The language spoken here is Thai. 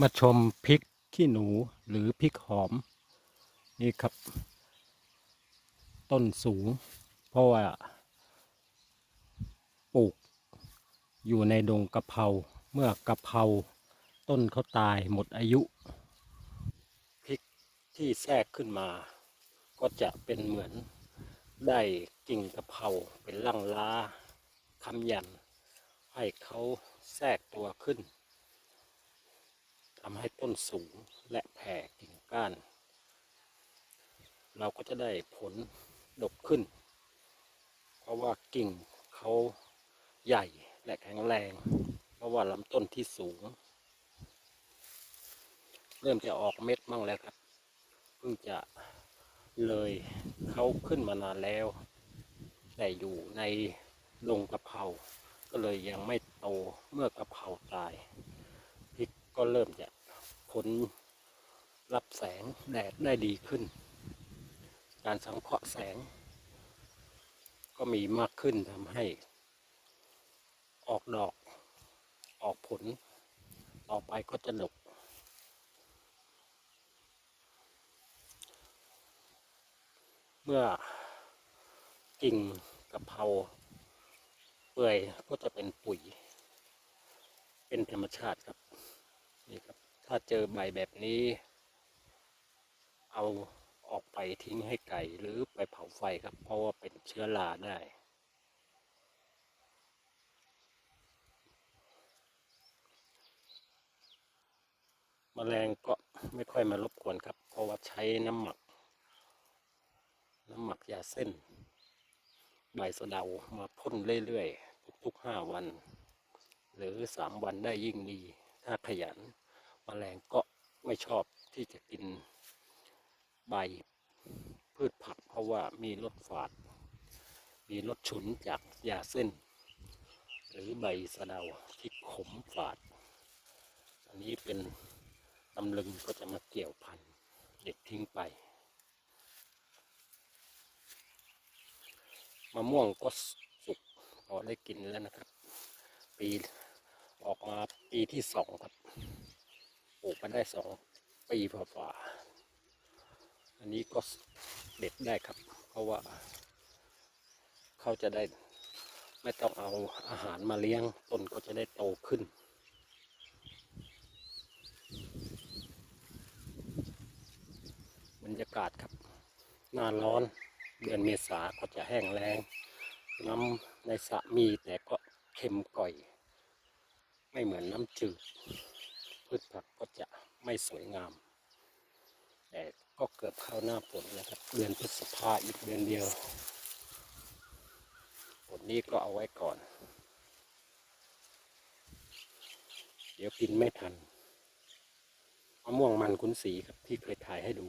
มาชมพริกขี้หนูหรือพริกหอม นี่ครับ ต้นสูง เพราะว่าปลูกอยู่ในดงกะเพราเมื่อกะเพราต้นเขาตายหมดอายุพริกที่แทรกขึ้นมา ก็จะเป็นเหมือนได้กิ่งกะเพราเป็นล่างล้าคำยัน ให้เขาแทรกตัวขึ้น ทำให้ต้นสูงและแผ่กิ่งก้าน เราก็จะได้ผลดกขึ้น เพราะว่ากิ่งเขาใหญ่และแข็งแรง เพราะว่าลำต้นที่สูง เริ่มจะออกเม็ดมั่งแล้วครับเพิ่งจะเลยเขาขึ้นมานานแล้ว แต่อยู่ในลงกระเพราก็เลยยังไม่โตเมื่อกระเพราตาย ก็เริ่มจะผลรับแสงแดดได้ดีขึ้น การสังเคราะห์แสง ก็มีมากขึ้นทำให้ ออกดอก ออกผล ต่อไปก็จะดกเมื่อกิ่งกะเพราเปื่อยก็จะเป็นปุ๋ย เป็นธรรมชาติครับ นี่ครับ ถ้าเจอใบแบบนี้ เอาออกไปทิ้งให้ไก่หรือไปเผาไฟครับ เพราะว่าเป็นเชื้อราได้แมลงก็ไม่ค่อยมารบกวนครับ เพราะว่าใช้น้ำหมัก น้ำหมักยาเส้น ใบสะเดามาพ่นเรื่อยๆ ทุกๆห้าวัน หรือสามวันได้ยิ่งดี ถ้าขยันแมลงก็ไม่ชอบที่จะกินใบพืชผัก เพราะว่ามีรสฝาด มีรสฉุนจากยาเส้น หรือใบสะเดาที่ขมฝาด อันนี้เป็นตำลึงก็จะมาเกี่ยวพันเด็ดทิ้งไปมะม่วงก็สุกพอได้กินแล้วนะครับ ปี ออกมาปีที่สองครับปลูกมาได้สองปีฝ่าอันนี้ก็เด็ดได้ครับ เพราะว่า เขาจะได้ไม่ต้องเอาอาหารมาเลี้ยงต้นก็จะได้โตขึ้นบรรยากาศครับ หน้าร้อนเดือนเมษาก็จะแห้งแล้งน้ำในสระมีแต่ก็เค็มก่อย ไม่เหมือนน้ำจืด พืชผักก็จะไม่สวยงาม แต่ก็เกือบเข้าหน้าฝนแล้วครับ เดือนพฤษภาอีกเดือนเดียวฝนนี้ก็เอาไว้ก่อน เดี๋ยวกินไม่ทันมะม่วงมันขุนสีครับที่เคยถ่ายให้ดู